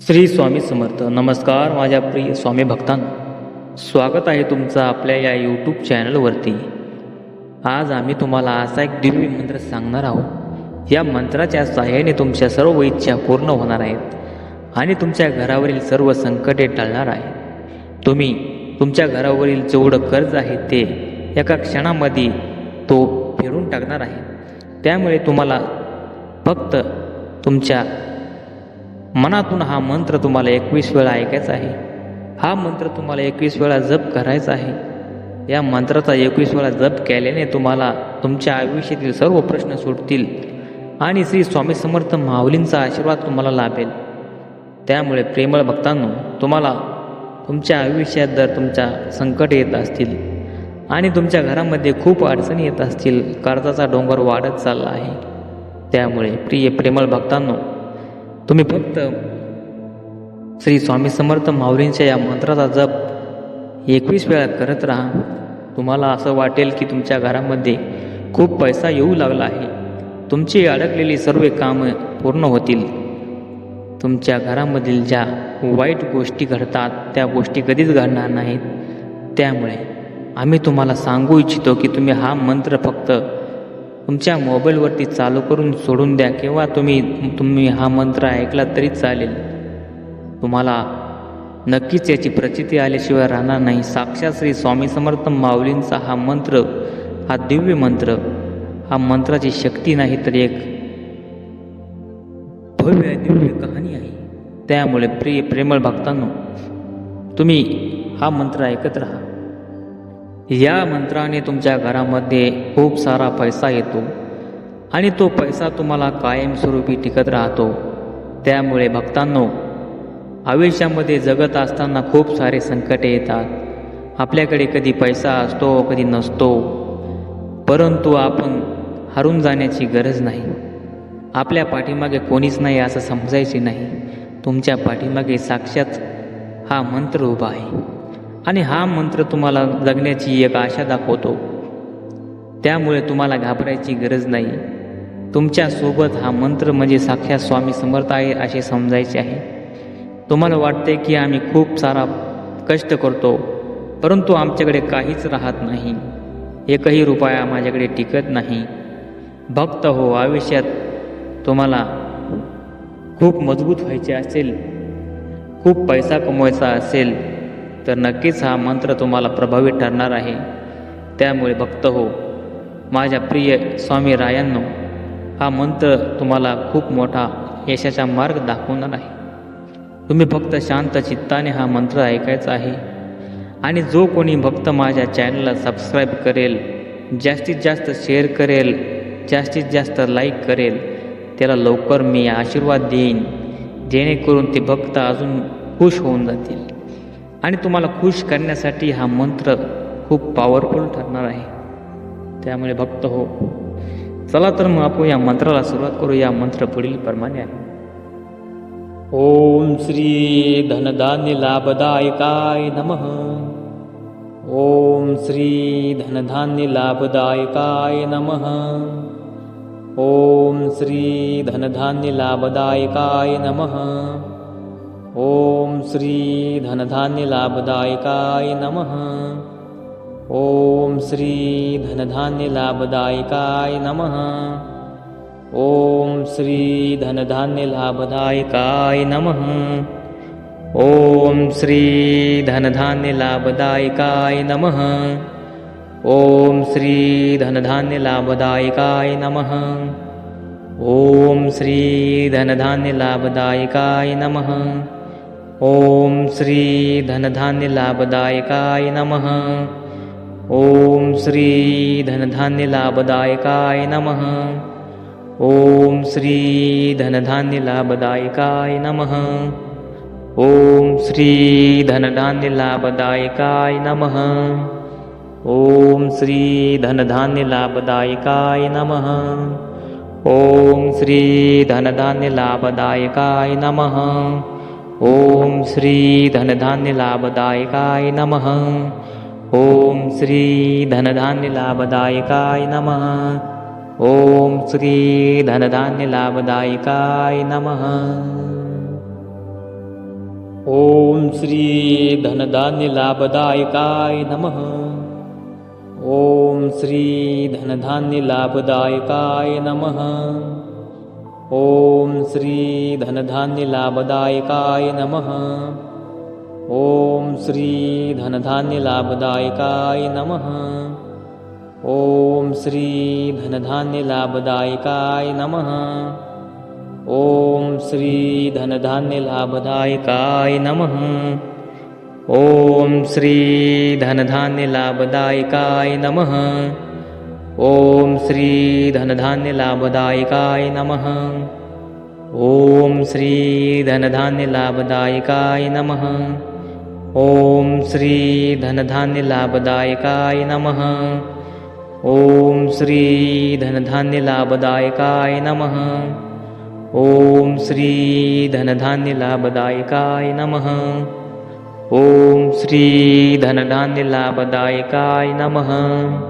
श्री स्वामी समर्थ. नमस्कार माझ्या प्रिय स्वामी भक्तांना. स्वागत आहे तुमचं आपल्या या यूट्यूब चॅनलवरती आज आम्ही तुम्हाला असा एक दिव्य मंत्र सांगणार आहोत. या मंत्राच्या सहाय्याने तुमच्या सर्व इच्छा पूर्ण होणार आहेत आणि तुमच्या घरावरील सर्व संकटे टळणार आहेत. तुम्ही तुमच्या घरावरील जेवढं कर्ज आहे ते एका क्षणामध्ये तो फेडून टाकणार आहे. त्यामुळे तुम्हाला फक्त तुमच्या मनातून हा मंत्र तुम्हाला एकवीस वेळा ऐकायचा आहे. हा मंत्र तुम्हाला एकवीस वेळा जप करायचा आहे. या मंत्राचा एकवीस वेळा जप केल्याने तुम्हाला तुमच्या आयुष्यातील सर्व प्रश्न सुटतील आणि श्री स्वामी समर्थ माऊलींचा आशीर्वाद तुम्हाला लाभेल. त्यामुळे प्रेमळ भक्तांनो तुम्हाला तुमच्या आयुष्यात जर तुमच्या संकट येत असतील आणि तुमच्या घरामध्ये खूप अडचणी येत असतील कर्जाचा डोंगर वाढत चालला आहे. त्यामुळे प्रिय प्रेमळ भक्तांनो तुम्ही फक्त श्री स्वामी समर्थ माऊलींच्या या मंत्राचा जप एकवीस वेळा करत राहा. तुम्हाला असं वाटेल की तुमच्या घरामध्ये खूप पैसा येऊ लागला आहे. तुमची अडकलेली सर्व कामं पूर्ण होतील. तुमच्या घरामधील ज्या वाईट गोष्टी घडतात त्या गोष्टी कधीच घडणार नाहीत. त्यामुळे आम्ही तुम्हाला सांगू इच्छितो की तुम्ही हा मंत्र फक्त तुमच्या मोबाईलवरती चालू करून सोडून द्या किंवा तुम्ही तुम्ही हा मंत्र ऐकला तरी चालेल. तुम्हाला नक्कीच याची प्रचिती आल्याशिवाय राहणार नाही. साक्षात श्री स्वामी समर्थ माऊलींचा हा मंत्र हा दिव्य मंत्र हा मंत्राची शक्ती नाही तर एक भव्य दिव्य कहाणी आहे. त्यामुळे प्रिय प्रेमळ भक्तांनो तुम्ही हा मंत्र ऐकत राहा. या मंत्राने तुमच्या घरामध्ये खूप सारा पैसा येतो आणि तो पैसा तुम्हाला कायमस्वरूपी टिकत राहतो. त्यामुळे भक्तांनो आयुष्यामध्ये जगत असताना खूप सारे संकटे येतात. आपल्याकडे कधी पैसा असतो कधी नसतो. परंतु आपण हरून जाण्याची गरज नाही. आपल्या पाठीमागे कोणीच नाही असं समजायचे नाही. तुमच्या पाठीमागे साक्षात हा मंत्र उभा आहे. आणि हा मंत्र तुम्हाला जगण्याची एक आशा दाखवतो. त्यामुळे तुम्हाला घाबरायची गरज नाही. तुमच्यासोबत हा मंत्र म्हणजे साक्षात स्वामी समर्थ आहे असे समजायचे आहे. तुम्हाला वाटते की आम्ही खूप सारा कष्ट करतो परंतु आमच्याकडे काहीच राहत नाही. एकही रुपया माझ्याकडे टिकत नाही. भक्त हो आयुष्यात तुम्हाला खूप मजबूत व्हायचे असेल खूप पैसा कमवायचा असेल तर नक्कीच हा मंत्र तुम्हाला प्रभावी ठरणार आहे. त्यामुळे भक्त हो माझ्या प्रिय स्वामी रायांनो हा मंत्र तुम्हाला खूप मोठा यशाचा मार्ग दाखवणार आहे. तुम्ही फक्त शांत चित्ताने हा मंत्र ऐकायचा आहे आणि जो कोणी भक्त माझ्या चॅनलला सबस्क्राईब करेल जास्तीत जास्त शेअर करेल जास्तीत जास्त लाईक करेल त्याला लवकर मी आशीर्वाद देईन. जेणेकरून ते भक्त अजून खुश होऊन जातील. आणि तुम्हाला खुश करण्यासाठी हा मंत्र खूप पॉवरफुल ठरणार आहे. त्यामुळे भक्त हो, चला तर मग आपण या मंत्राला सुरुवात करू. या मंत्र पुढील प्रमाणे आहे. ओम श्री धनधान्य लाभदायकाय नमः. ओम श्री धनधान्य लाभदायकाय नमः. ओम श्री धनधान्य लाभदायकाय नमः. ओम श्री धनधान्यलाभदायिकाय नमः। ॐ श्रीधनधान्यलाभदायकाय नमः। ॐ श्रीधनधान्यलाभदायकाय नमः। ॐ श्रीधनधान्यलाभदायकाय नमः। ॐ श्रीधनधान्यलाभदायकाय नमः। ॐ श्री नमः। ॐ श्रीधनधान्यलाभदायकाय नमः। ॐ श्रीधनधान्यलाभदायकाय नमः। ॐ श्रीधनधान्यलाभदायकाय नमः। ॐ श्रीधनधान्यलाभदायकाय नमः। ॐ श्रीधनधान्यलाभदायकाय नमः। ॐ श्रीधनधान्यलाभदायकाय नमः। ॐ श्री धनधान्यलाभदायिकाय नमः। ॐ श्रीधनधान्यलाभदायकाय नमः। ॐ श्रीधनधान्यलाभदायकाय नमः। ॐ श्रीधनधान्यलाभदायकाय नमः। ॐ श्री नमः। ॐ श्री धनधान्यलाभदायिकाय नमः। ॐ श्रीधनधान्यलाभदायकाय नमः। ॐ श्रीधनधान्यलाभदायकाय नमः। ॐ श्रीधनधान्यलाभदायकाय नमः। ॐ श्री नमः। ॐ श्रीधनधान्यलाभदायिकाय नमः। ॐ श्रीधनधान्यलाभदायिकाय नमः। ॐ श्रीधनधान्यलाभदायिकाय नमः। ॐ श्रीधनधान्यलाभदायिकाय नमः। ॐ श्रीधनधान्यलाभदायिकाय नमः। ॐ श्रीधनधान्यलाभदायिकाय नमः।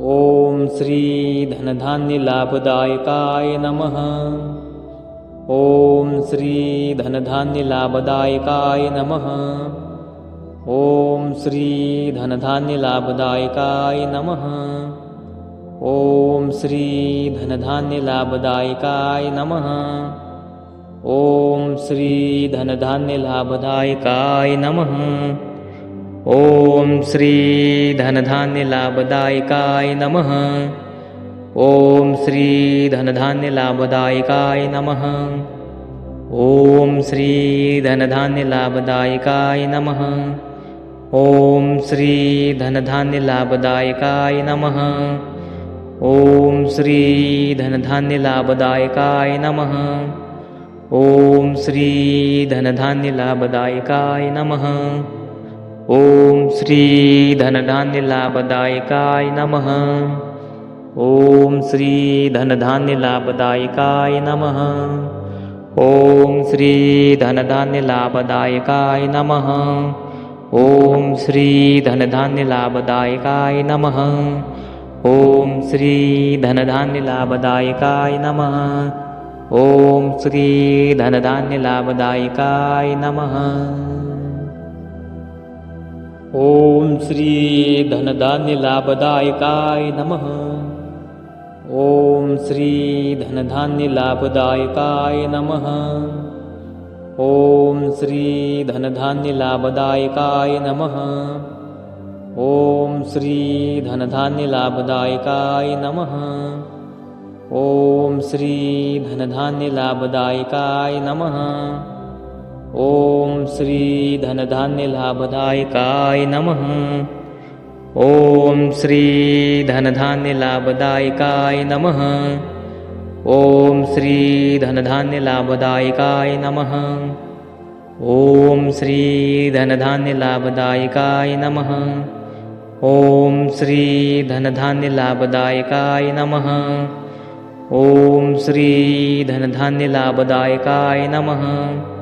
ॐ श्रीधनधान्यलाभदायकाय नमः। ॐ श्रीधनधान्यलाभदायकाय नमः। ॐ श्रीधनधान्यलाभदायकाय नमः। ॐ श्रीधनधान्यलाभदायकाय नमः। ॐ श्रीधनधान्यलाभदायकाय नमः। ॐ श्रीधनधान्यलाभदायिकाय नमः। ॐ श्री धनधान्यलाभदायिकाय नमः। ॐ श्रीधनधान्यलाभदायिकाय नमः। ॐ श्रीधनधान्यलाभदायिकाय नमः। ॐ श्रीधनधान्यलाभदायिकाय नमः। ॐ श्री नमः। ॐ श्रीधनधान्यलाभदायकाय नमः। ॐ श्रीधनधान्यलाभदायकाय नमः। ॐ श्रीधनधान्यलाभदायकाय नमः। ॐ श्रीधनधान्यलाभदायकाय नमः। ॐ श्रीधनधान्यलाभदायकाय नमः। ॐ श्रीधनधान्यलाभदायकाय नमः। ॐ श्री धनधान्यलाभदायिकाय नमः। ॐ श्रीधनधान्यलाभदायकाय नमः। ॐ श्रीधनधान्यलाभदायकाय नमः। ॐ श्रीधनधान्यलाभदायकाय नमः। ॐ श्री नमः। ॐ धनधान्यलाभदायिकाय नमः। ॐ श्री धनधान्यलाभदायिकाय नमः। ॐ श्रीधनधान्यलाभदायिकाय नमः। ॐ श्रीधनधान्यलाभदायिकाय नमः। ॐ श्रीधनधान्यलाभदायिकाय नमः। ॐ श्री नमः।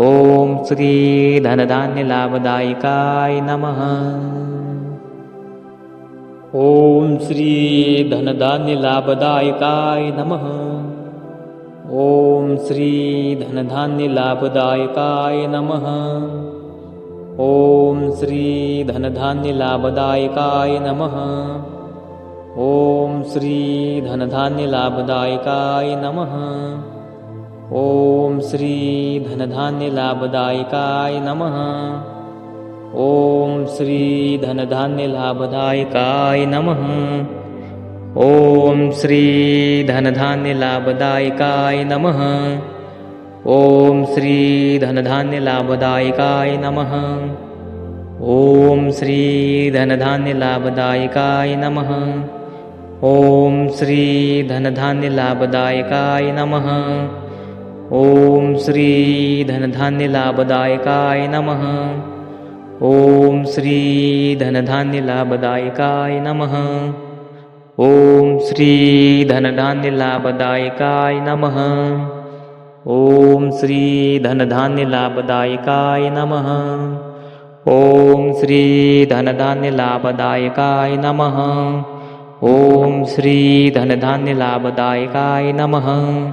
ॐ श्री धनधान्यलाभदायिकाय नमः। ॐ श्री धनधान्यलाभदायिकाय नमः। ॐ श्री धनधान्यलाभदायिकाय नमः। ॐ श्री धनधान्यलाभदायिकाय नमः। ॐ श्री धनधान्यलाभदायिकाय नमः। ॐ श्रीधनधान्यलाभदायिकाय नमः। ॐ श्री धनधान्यलाभदायिकाय नमः। ॐ श्रीधनधान्यलाभदायिकाय नमः। ॐ श्रीधनधान्यलाभदायिकाय नमः। ॐ श्रीधनधान्यलाभदायिकाय नमः। ॐ श्री नमः। ॐ श्रीधनधान्यलाभदायकाय नमः। ॐ श्रीधनधान्यलाभदायकाय नमः। ॐ श्रीधनधान्यलाभदायकाय नमः। ॐ श्रीधनधान्यलाभदायकाय नमः। ॐ श्रीधनधान्यलाभदायकाय नमः। ॐ श्रीधनधान्यलाभदायकाय नमः।